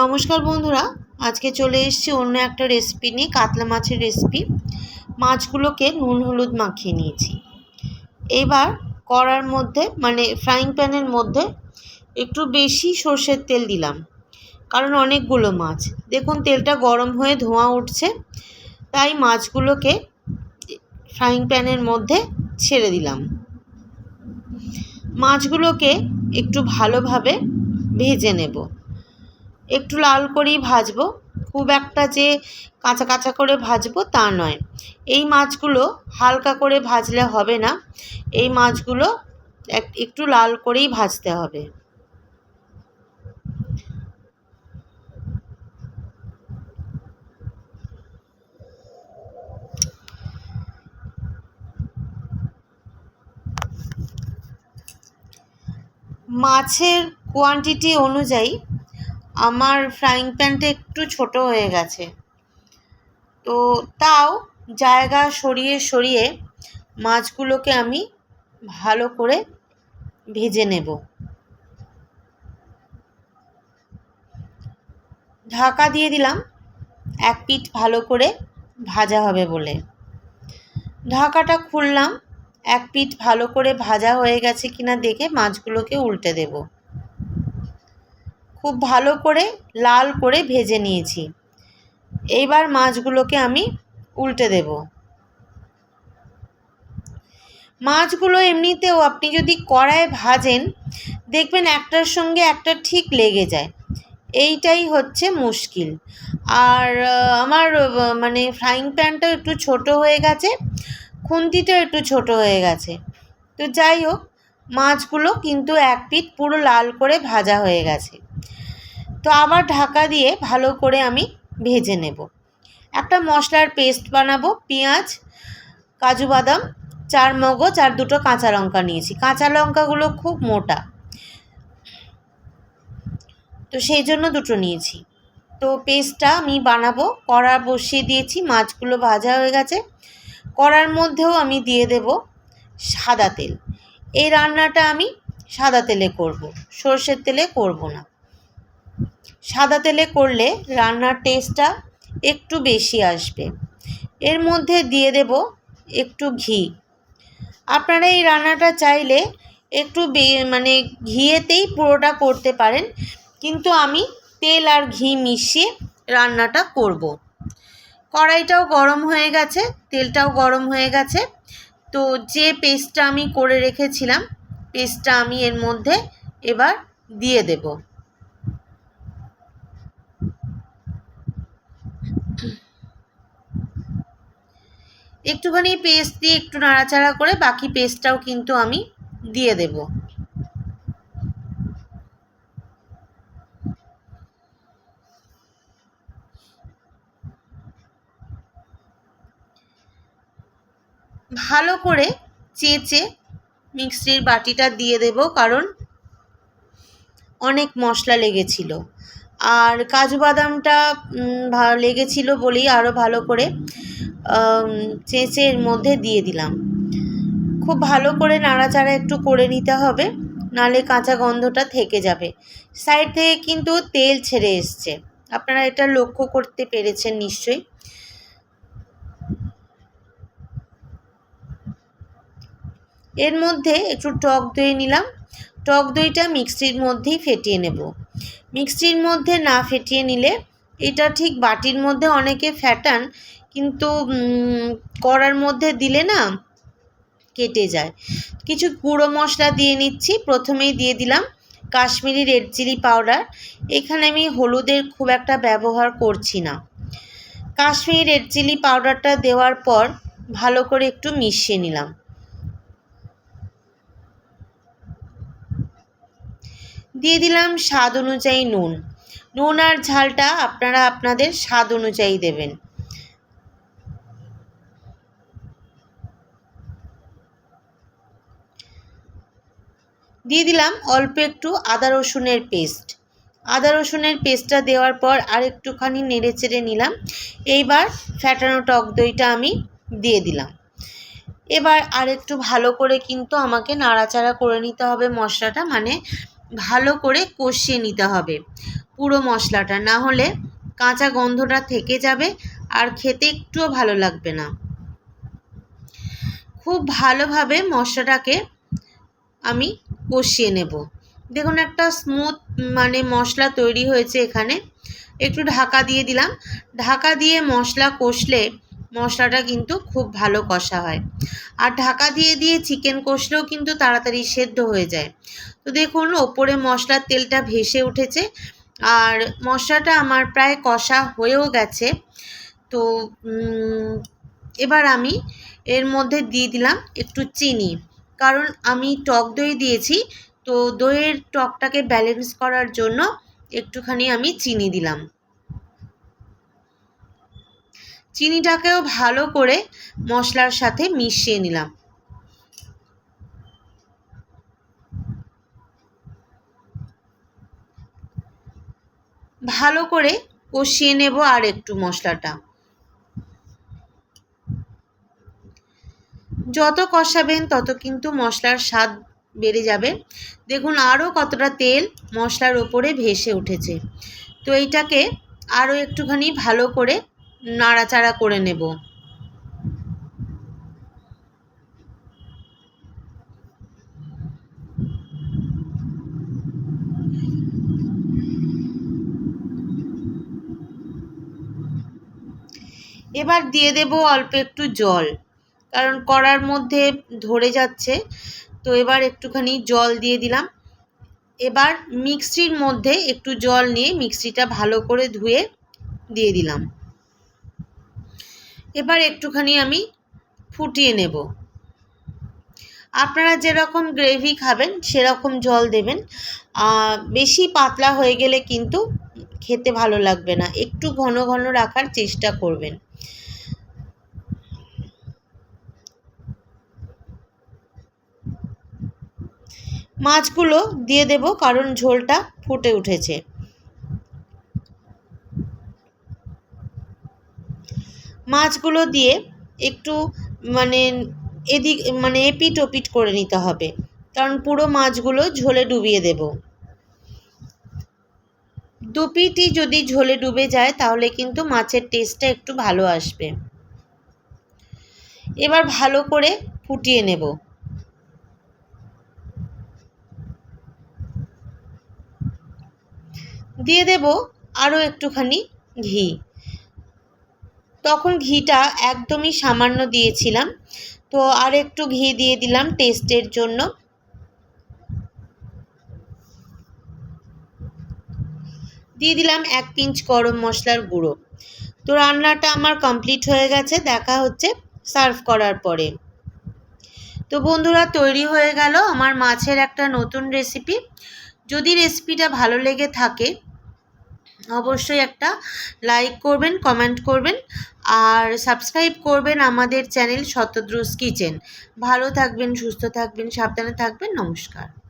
নমস্কার বন্ধুরা, আজকে চলে এসেছি অন্য একটা রেসিপি নিয়ে, কাতলা মাছের রেসিপি মাছগুলোকে নুন হলুদ মাখিয়ে নিয়েছি। এবার কড়ার মধ্যে মানে ফ্রাইং প্যানের মধ্যে একটু বেশি সর্ষের তেল দিলাম। কারণ অনেকগুলো মাছ। দেখুন, তেলটা গরম হয়ে ধোঁয়া উঠছে, তাই মাছগুলোকে ফ্রাইং প্যানের মধ্যে ছেড়ে দিলাম। মাছগুলোকে একটু ভালোভাবে ভেজে নেব। একটু লাল করেই ভাজবো। খুব একটা যে কাঁচা কাঁচা করে ভাজবো তা নয়। এই মাছগুলো হালকা করে ভাজলে হবে না। এই মাছগুলো এক- একটু লাল করেই ভাজতে হবে। মাছের কোয়ান্টিটি অনুযায়ী আমার ফ্রাইং প্যানটা একটু ছোট হয়ে গেছে। তো তাও জায়গা সরিয়ে সরিয়ে মাছগুলোকে আমি ভালো করে ভেজে নেব। ঢাকা দিয়ে দিলাম, এক পিঠ ভালো করে ভাজা হবে বলে। ঢাকাটা খুললাম, এক পিঠ ভালো করে ভাজা হয়ে গেছে কিনা দেখে মাছগুলোকে উল্টে দেব। খুব ভালো করে লাল করে ভেজে নিয়েছি। এইবার মাছগুলোকে আমি উল্টে দেব। মাছগুলো এমনিতেও আপনি যদি কড়ায় ভাজেন, দেখবেন একটার সঙ্গে একটা ঠিক লেগে যায়। এইটাই হচ্ছে মুশকিল। আর আমার মানে ফ্রাইং প্যানটা একটু ছোট হয়ে গেছে, খুন্তিটা একটু ছোট হয়ে গেছে। তো যাই হোক, মাছগুলো কিন্তু এক পিঠ পুরো লাল করে ভাজা হয়ে গেছে। তো আবার ঢাকা দিয়ে ভালো করে আমি ভেজে নেব। একটা মশলার পেস্ট বানাবো, পেঁয়াজ, কাজু বাদাম, চার মগজ আর দুটো কাঁচা লঙ্কা নিয়েছি। কাঁচা লঙ্কাগুলো খুব মোটা। তো সেই জন্য দুটো নিয়েছি। তো পেস্টটা আমি বানাবো। কড়া বসিয়ে দিয়েছি, মাছগুলো ভাজা হয়ে গেছে। কড়ার মধ্যেও আমি দিয়ে দেব সাদা তেল। এই রান্নাটা আমি সাদা তেলে করব, সর্ষের তেলে করব না। সাদা তেলে করলে রান্নার টেস্টটা একটু বেশি আসবে। এর মধ্যে দিয়ে দেব একটু ঘি। আপনারা এই রান্নাটা চাইলে একটু মানে ঘিয়েতেই পুরোটা করতে পারেন, কিন্তু আমি তেল আর ঘি মিশিয়ে রান্নাটা করব। কড়াইটাও গরম হয়ে গেছে, তেলটাও গরম হয়ে গেছে। তো যে পেস্টটা আমি করে রেখেছিলাম পেস্টটা আমি এর মধ্যে এবার দিয়ে দেব। একটুখানি পেস্ট দিয়ে একটু নাড়াচাড়া করে বাকি পেস্টটাও কিন্তু আমি দিয়ে দেব। ভালো করে চেঁচে মিক্সির বাটিটা দিয়ে দেব কারণ অনেক মশলা লেগেছিল। আর কাজু বাদামটা উম, ভা- লেগেছিল বলেই আরও ভালো করে চেঁচে এর মধ্যে দিয়ে দিলাম। খুব ভালো করে নাড়াচাড়া একটু করে নিতে হবে নালে কাঁচা গন্ধটা থেকে যাবে। সাইড থেকে কিন্তু তেল ছেড়ে এসছে। আপনারা এটা লক্ষ্য করতে পেরেছেন নিশ্চয়ই। এর মধ্যে একটু টক দই নিলাম। টক দইটা মিক্সির মধ্যেই ফেটিয়ে নেব। মিক্সির মধ্যে না ফেটিয়ে নিলে এটা ঠিক বাটির মধ্যে অনেকে ফ্যাটান কিন্তু কড়ার মধ্যে দিলে না কেটে যায়। কিছু গুঁড়ো মশলা দিয়ে নিচ্ছি। প্রথমেই দিয়ে দিলাম কাশ্মীরি রেড চিলি পাউডার। এখানে আমি হলুদের খুব একটা ব্যবহার করছি না। কাশ্মীরি রেড চিলি পাউডারটা দেওয়ার পর ভালো করে একটু মিশিয়ে নিলাম। দিয়ে দিলাম স্বাদ অনুযায়ী নুন। নুন আর ঝালটা আপনারা আপনাদের স্বাদ অনুযায়ী দেবেন। দিয়ে দিলাম অল্প একটু আদা রসুনের পেস্ট। আদা রসুনের পেস্টটা দেওয়ার পর আর একটুখানি নেড়ে চেড়ে নিলাম। এইবার ফ্যাটানো টক দইটা আমি দিয়ে দিলাম। এবার আর একটু ভালো করে কিন্তু আমাকে নাড়াচাড়া করে নিতে হবে মশলাটা মানে ভালো করে কষিয়ে নিতে হবে। পুরো মশলাটা না হলে কাঁচা গন্ধটা থেকে যাবে আর খেতে একটুও ভালো লাগবে না। খুব ভালোভাবে মশলাটাকে আমি কষিয়ে নেব। দেখুন একটা স্মুথ মানে মশলা তৈরি হয়েছে এখানে। একটু ঢাকা দিয়ে দিলাম। ঢাকা দিয়ে মশলা কষলে মশলাটা কিন্তু খুব ভালো কষা হয়। আর ঢাকা দিয়ে দিয়ে চিকেন কষলেও কিন্তু তাড়াতাড়ি সেদ্ধ হয়ে যায়। তো দেখুন, ওপরে মশলার তেলটা ভেসে উঠেছে। আর মশলাটা আমার প্রায় কষা হয়েও গেছে। তো এবার আমি এর মধ্যে দিয়ে দিলাম একটু চিনি। কারণ আমি টক দই দিয়েছি, তো দইয়ের টকটাকে ব্যালেন্স করার জন্য একটুখানি আমি চিনি দিলাম। চিনিটাকেও ভালো করে মশলার সাথে মিশিয়ে নিলাম। ভালো করে কষিয়ে নেব আর একটু মশলাটা। যত কষাবেন তত কিন্তু মশলার স্বাদ বেড়ে যাবে। দেখুন আরও কতটা তেল মশলার ওপরে ভেসে উঠেছে। তো এইটাকে আরও একটুখানি ভালো করে নাড়াচাড়া করে নেব। এবার দিয়ে দেব অল্প একটু জল, কারণ কড়ার মধ্যে ধরে যাচ্ছে। তো এবার একটুখানি জল দিয়ে দিলাম। এবার মিক্সির মধ্যে একটু জল নিয়ে মিক্সিটা ভালো করে ধুয়ে দিয়ে দিলাম। এবার একটুখানি আমি ফুটিয়ে নেব। আপনারা যেরকম গ্রেভি খাবেন, সেরকম জল দেবেন। বেশি পাতলা হয়ে গেলে কিন্তু খেতে ভালো লাগবে না। একটু ঘন ঘন রাখার চেষ্টা করবেন। মাছগুলো দিয়ে দেব, কারণ ঝোলটা ফুটে উঠেছে। মাছগুলো দিয়ে একটু মানে এদিক মানে এপিট ওপিট করে নিতে হবে। কারণ পুরো মাছগুলো ঝোলে ডুবিয়ে দেব। দুপিটি যদি ঝোলে ডুবে যায়, তাহলে কিন্তু মাছের টেস্টটা একটু ভালো আসবে। এবার ভালো করে ফুটিয়ে নেব। দিয়ে দেব আরও একটুখানি ঘি। তখন ঘিটা একদমই সামান্য দিয়েছিলাম। তো আর একটু ঘি দিয়ে দিলাম টেস্টের জন্য। দিয়ে দিলাম এক পিঞ্চ গরম মশলার গুঁড়ো। তো রান্নাটা আমার কমপ্লিট হয়ে গেছে, দেখা হচ্ছে সার্ভ করার পরে। তো বন্ধুরা, তৈরি হয়ে গেল আমার মাছের একটা নতুন রেসিপি। যদি রেসিপিটা ভালো লেগে থাকে অবশ্যই একটা লাইক করবেন কমেন্ট করবেন আর সাবস্ক্রাইব করবেন আমাদের চ্যানেল শতদ্রুস কিচেন ভালো থাকবেন, সুস্থ থাকবেন, সাবধানে থাকবেন, নমস্কার।